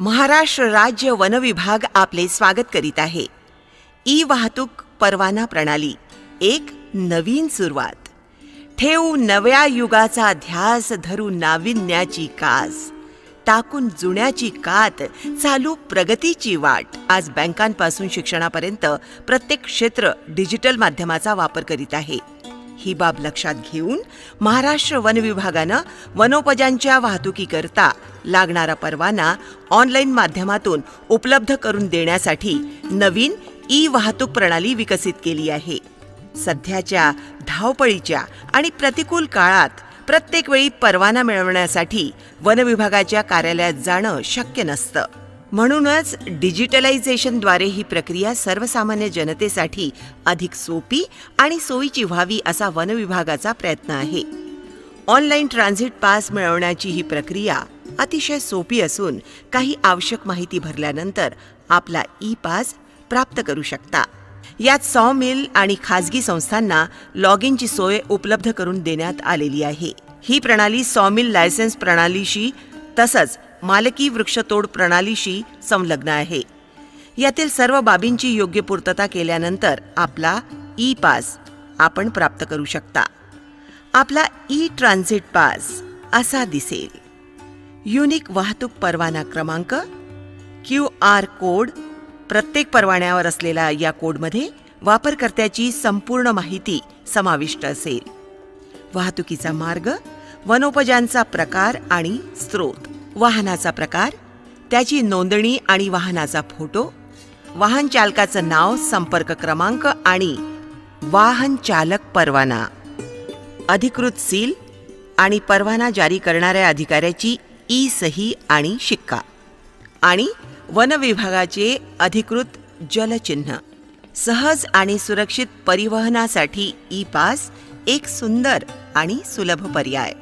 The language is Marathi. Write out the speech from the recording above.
महाराष्ट्र राज्य वन विभाग आपले स्वागत करीत आहे. ई वाहतूक परवाना प्रणाली एक नवीन सुरुवात. ठेवू नव्या युगाचा ध्यास धरू नाविन्याची कास. टाकून जुन्याची कात चालू प्रगतीची वाट. आज बँकांपासून शिक्षणापर्यंत प्रत्येक क्षेत्र डिजिटल माध्यमाचा वापर करीत आहे. ही बाब लक्षात घेऊन महाराष्ट्र वन विभागानं वनोपजांच्या वाहतुकीकरता लागणारा परवाना ऑनलाईन माध्यमातून उपलब्ध करून देण्यासाठी नवीन ई वाहतूक प्रणाली विकसित केली आहे. सध्याच्या धावपळीच्या आणि प्रतिकूल काळात प्रत्येक वेळी परवाना मिळवण्यासाठी वन विभागाच्या कार्यालयात जाणं शक्य नसतं. म्हणूनच डिजिटलायझेशनद्वारे ही प्रक्रिया सर्वसामान्य जनतेसाठी अधिक सोपी आणि सोयीची व्हावी असा वनविभागाचा प्रयत्न आहे. ऑनलाईन ट्रान्झिट पास मिळवण्याची ही प्रक्रिया अतिशय सोपी असून काही आवश्यक माहिती भरल्यानंतर आपला ई पास प्राप्त करू शकता. यात सॉ मिल आणि खाजगी संस्थांना लॉग इनची सोय उपलब्ध करून देण्यात आलेली आहे. ही प्रणाली सॉ मिल लायसन्स प्रणालीशी तसंच मालकी वृक्षतोड प्रणालीशी संलग्न आहे. यातील सर्व बाबींची योग्य पूर्तता केल्यानंतर आपला ई पास आपण प्राप्त करू शकता. आपला ई ट्रान्झिट पास असा दिसेल. युनिक वाहतूक परवाना क्रमांक क्यू आर कोड प्रत्येक परवान्यावर असलेला या कोडमध्ये वापरकर्त्याची संपूर्ण माहिती समाविष्ट असेल. वाहतुकीचा मार्ग वनोपजांचा प्रकार आणि स्रोत. वाहनाचा प्रकार त्याची नोंदणी आणि वाहनाचा फोटो वाहन चालकाचं नाव संपर्क क्रमांक आणि वाहन चालक परवाना. अधिकृत सील आणि परवाना जारी करणाऱ्या अधिकाऱ्याची ई सही आणि शिक्का. आणि वन विभागाचे अधिकृत जलचिन्ह. सहज आणि सुरक्षित परिवहनासाठी ई पास एक सुंदर आणि सुलभ पर्याय.